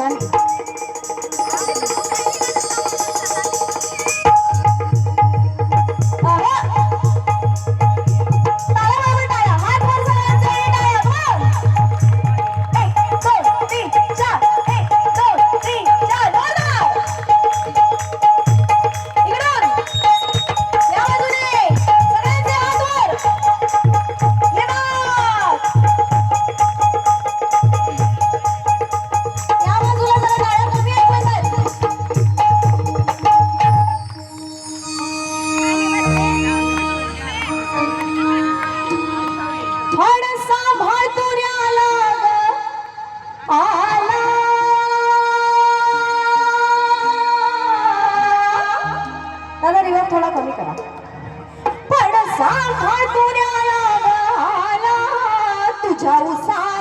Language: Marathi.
嗯 कमी करा. पडसा तुऱ्याला तुझ्या उसा